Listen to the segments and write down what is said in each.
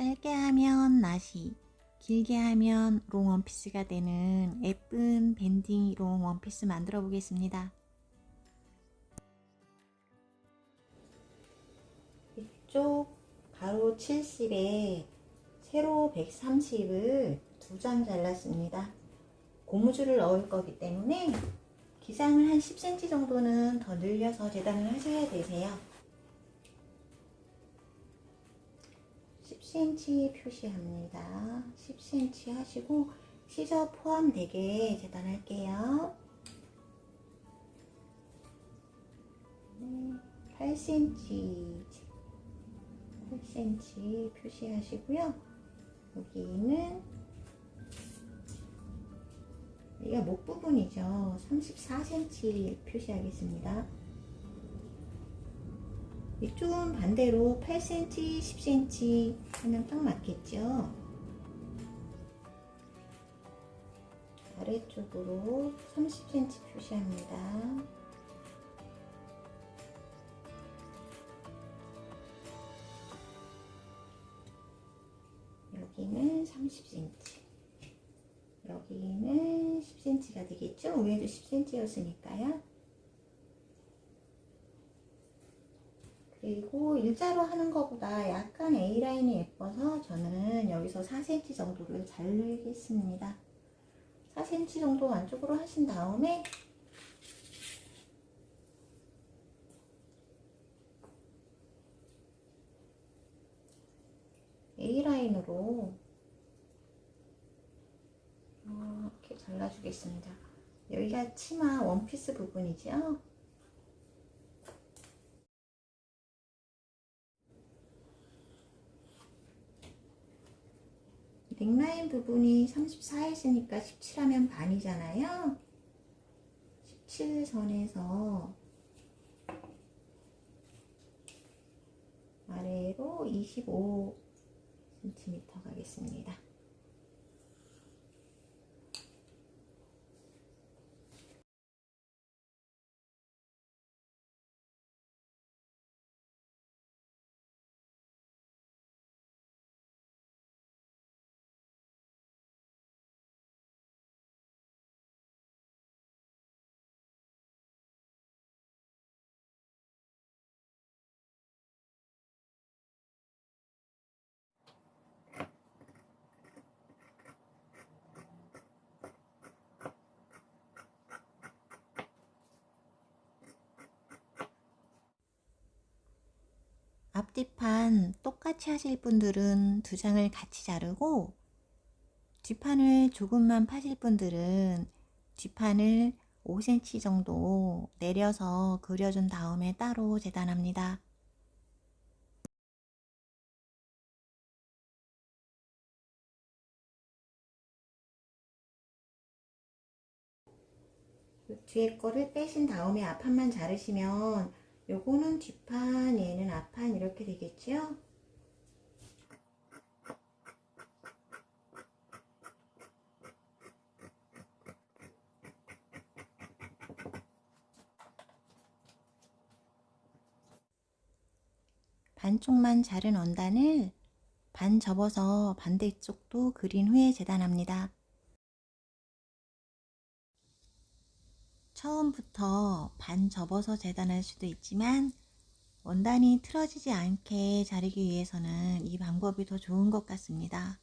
짧게 하면 나시, 길게 하면 롱 원피스가 되는 예쁜 밴딩 롱 원피스 만들어 보겠습니다. 이쪽 가로 70에 세로 130을 두 장 잘랐습니다. 고무줄을 넣을 거기 때문에 기장을 한 10cm 정도는 더 늘려서 재단을 하셔야 되세요. 10cm 표시합니다. 10cm 하시고 시저 포함되게 재단할게요. 네, 8cm 8cm 표시하시고요. 여기는 여기가 목 부분이죠. 34cm 표시하겠습니다. 이쪽은 반대로 8cm, 10cm 하면 딱 맞겠죠? 아래쪽으로 30cm 표시합니다. 여기는 30cm. 여기는 10cm가 되겠죠? 위에도 10cm였으니까요. 그리고 일자로 하는 것보다 약간 A라인이 예뻐서 저는 여기서 4cm 정도를 자르겠습니다. 4cm 정도 안쪽으로 하신 다음에 A라인으로 이렇게 잘라주겠습니다. 여기가 치마 원피스 부분이죠. 넥라인 부분이 34했으니까 17하면 반이잖아요. 17선에서 아래로 25cm 가겠습니다. 앞뒤판 똑같이 하실 분들은 두 장을 같이 자르고 뒷판을 조금만 파실 분들은 뒷판을 5cm 정도 내려서 그려준 다음에 따로 재단합니다. 뒤에 거를 빼신 다음에 앞판만 자르시면 요거는 뒷판, 얘는 앞판 이렇게 되겠죠? 반쪽만 자른 원단을 반 접어서 반대쪽도 그린 후에 재단합니다. 처음부터 반 접어서 재단할 수도 있지만 원단이 틀어지지 않게 자르기 위해서는 이 방법이 더 좋은 것 같습니다.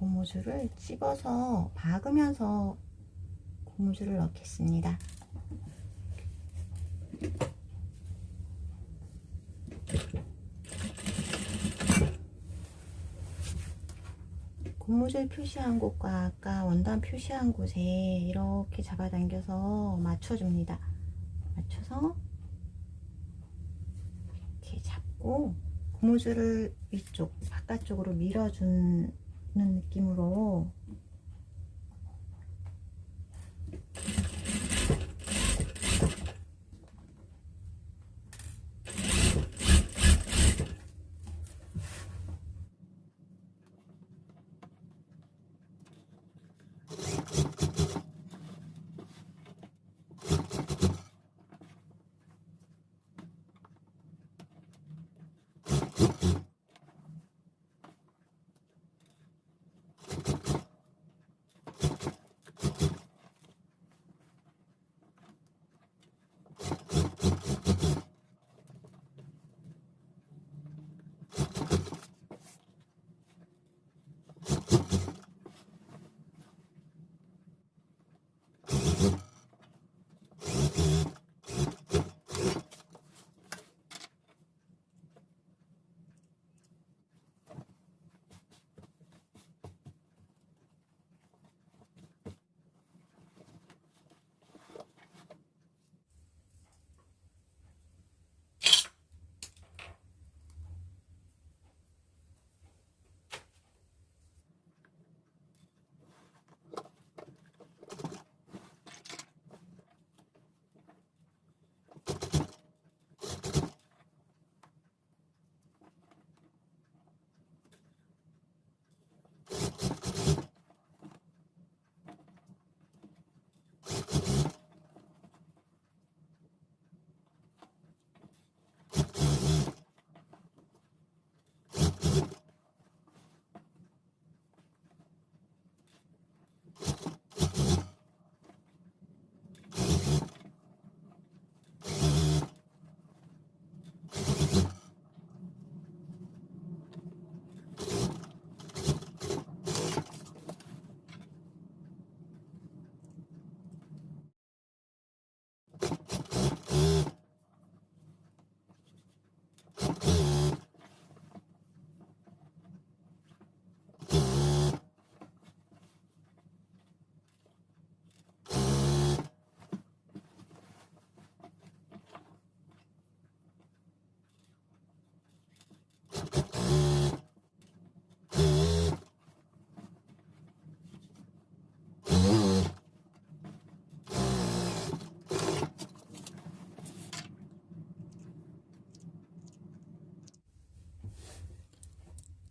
고무줄을 찝어서 박으면서 고무줄을 넣겠습니다. 고무줄 표시한 곳과 아까 원단 표시한 곳에 이렇게 잡아당겨서 맞춰줍니다. 맞춰서 이렇게 잡고 고무줄을 위쪽 바깥쪽으로 밀어주는 느낌으로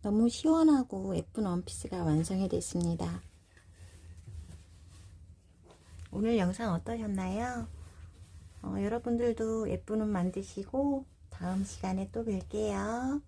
너무 시원하고 예쁜 원피스가 완성이 됐습니다. 오늘 영상 어떠셨나요? 어, 여러분들도 예쁜 옷 만드시고 다음 시간에 또 뵐게요.